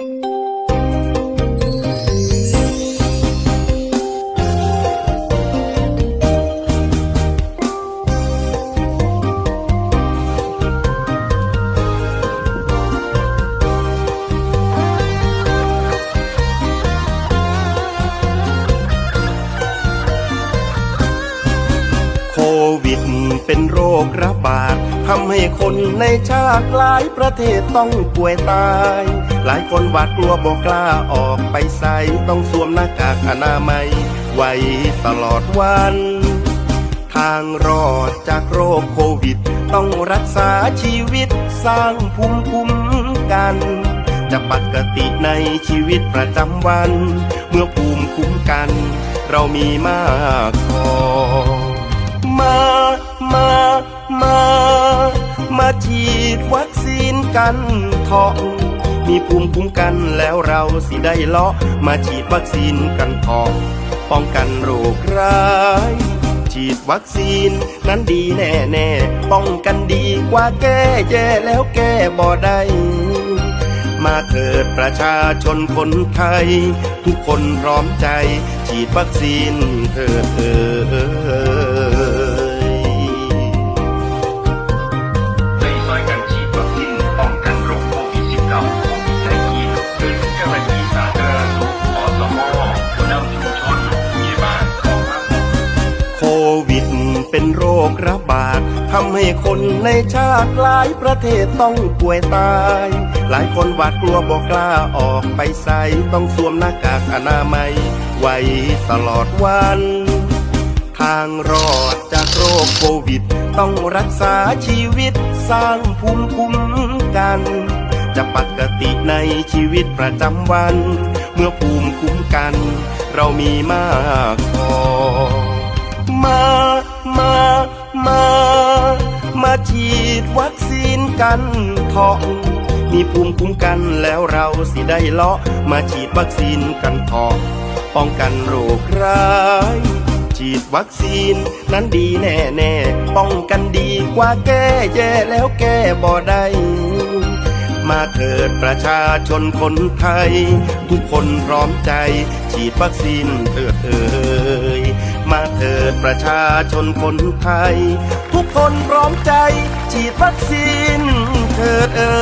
โควิดเป็นโรคระบาด ทำให้คนในชาติหลายประเทศต้องป่วยตาย หลายคนหวาดกลัวบอกกล้าออกไปใส่ต้องสวมหน้ากากอนามัย ไว้ตลอดวัน ทางรอดจากโรคโควิด ต้องรักษาชีวิตสร้างภูมิคุ้มกัน จะปกติในชีวิตประจำวัน เมื่อภูมิคุ้มกัน เรามีมากพอมา มา มามา ฉีดวัคซีนกันเถาะมีภูมิคุ้มกันแล้วเราสิได้เลาะมาฉีดวัคซีนกันเถาะป้องกันโรคร้ายฉีดวัคซีนนั้นดีแน่แน่ป้องกันดีกว่าแก้แย่แล้วแก้บ่ได้มาเถิดประชาชนคนไทย ทุกคนพร้อมใจ ฉีดวัคซีนเถิดเอ่ย เป็นโรคระบาดทำให้คนในชาติหลายประเทศต้องป่วยตาย หลายคนหวาดกลัวบอกกล้าออกไปใส่ต้องสวมหน้ากากอนามัย ไว้ตลอดวัน ทางรอดจากโรคโควิด ต้องรักษาชีวิตสร้างภูมิคุ้มกัน จะปกติในชีวิตประจำวัน เมื่อภูมิคุ้มกัน เรามีมากพอมา มา มา มาฉีดวัคซีนกันเถาะมีภูมิคุ้มกันแล้วเราสิได้เลาะมาฉีดวัคซีนกันเถาะป้องกันโรคร้าย ฉีดวัคซีนนั้นดีแน่แน่ป้องกันดีกว่าแก้แย่แล้วแก้บ่ได้มาเถิดประชาชนคนไทย ทุกคนพร้อมใจ ฉีดวัคซีนเถิดเอ่ย มาเถิดประชาชนคนไทย ทุกคนพร้อมใจฉีดวัคซีนเถิดเอ่